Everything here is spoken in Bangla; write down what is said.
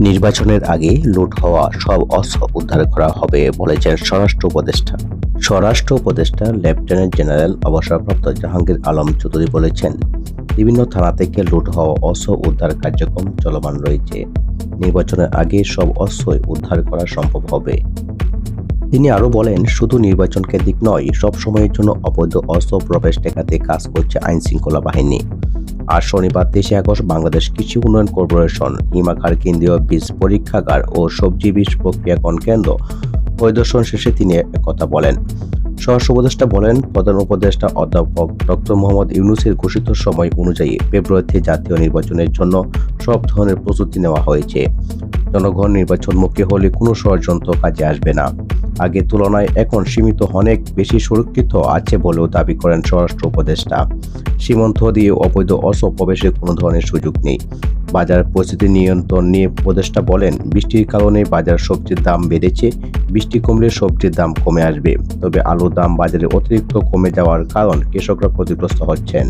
নির্বাচনের আগে লুট হওয়া সব অস্ত্র উদ্ধার করা হবে বলেছেন স্বরাষ্ট্র উপদেষ্টা। স্বরাষ্ট্র উপদেষ্টা লেফটেন্যান্ট জেনারেল অবসরপ্রাপ্ত জাহাঙ্গীর আলম চৌধুরী বলেছেন, বিভিন্ন থানা থেকে লুট হওয়া অস্ত্র উদ্ধার কার্যক্রম চলমান রয়েছে। নির্বাচনের আগে সব অস্ত্রই উদ্ধার করা সম্ভব হবে। তিনি আরও বলেন, শুধু নির্বাচন কেন্দ্রিক নয় সব সময়ের জন্য অবৈধ অস্ত্র প্রবেশ ঠেকাতে কাজ করছে আইন শৃঙ্খলা বাহিনী। আর শনিবার তেইশে আগস্ট বাংলাদেশ কৃষি উন্নয়ন কর্পোরেশন হিমাগার কেন্দ্রীয় বীজ পরীক্ষাগার ও সবজি বীজ প্রক্রিয়াকরণ কেন্দ্র পরিদর্শন শেষে তিনি কথা বলেন। স্বরাষ্ট্র উপদেষ্টা বলেন, প্রধান উপদেষ্টা অধ্যাপক ডক্টর মোহাম্মদ ইউনুসের ঘোষিত সময় অনুযায়ী ফেব্রুয়ারিতে জাতীয় নির্বাচনের জন্য সব ধরনের প্রস্তুতি নেওয়া হয়েছে। জনগণ নির্বাচনমুখী হলে কোনো ষড়যন্ত্র কাজে আসবে না। আগের তুলনায় এখন সীমিত অনেক বেশি সুরক্ষিত আছে বলেও দাবি করেন স্বরাষ্ট্র উপদেষ্টা। সীমান্ত দিয়ে অবৈধ অস্ত্র প্রবেশের কোনো ধরনের সুযোগ নেই। বাজার পরিস্থিতি নিয়ন্ত্রণ নিয়ে উপদেষ্টা বলেন, বৃষ্টির কারণে বাজার সবজির দাম বেড়েছে, বৃষ্টি কমলে সবজির দাম কমে আসবে। তবে আলুর দাম বাজারে অতিরিক্ত কমে যাওয়ার কারণ কৃষকরা ক্ষতিগ্রস্ত হচ্ছেন।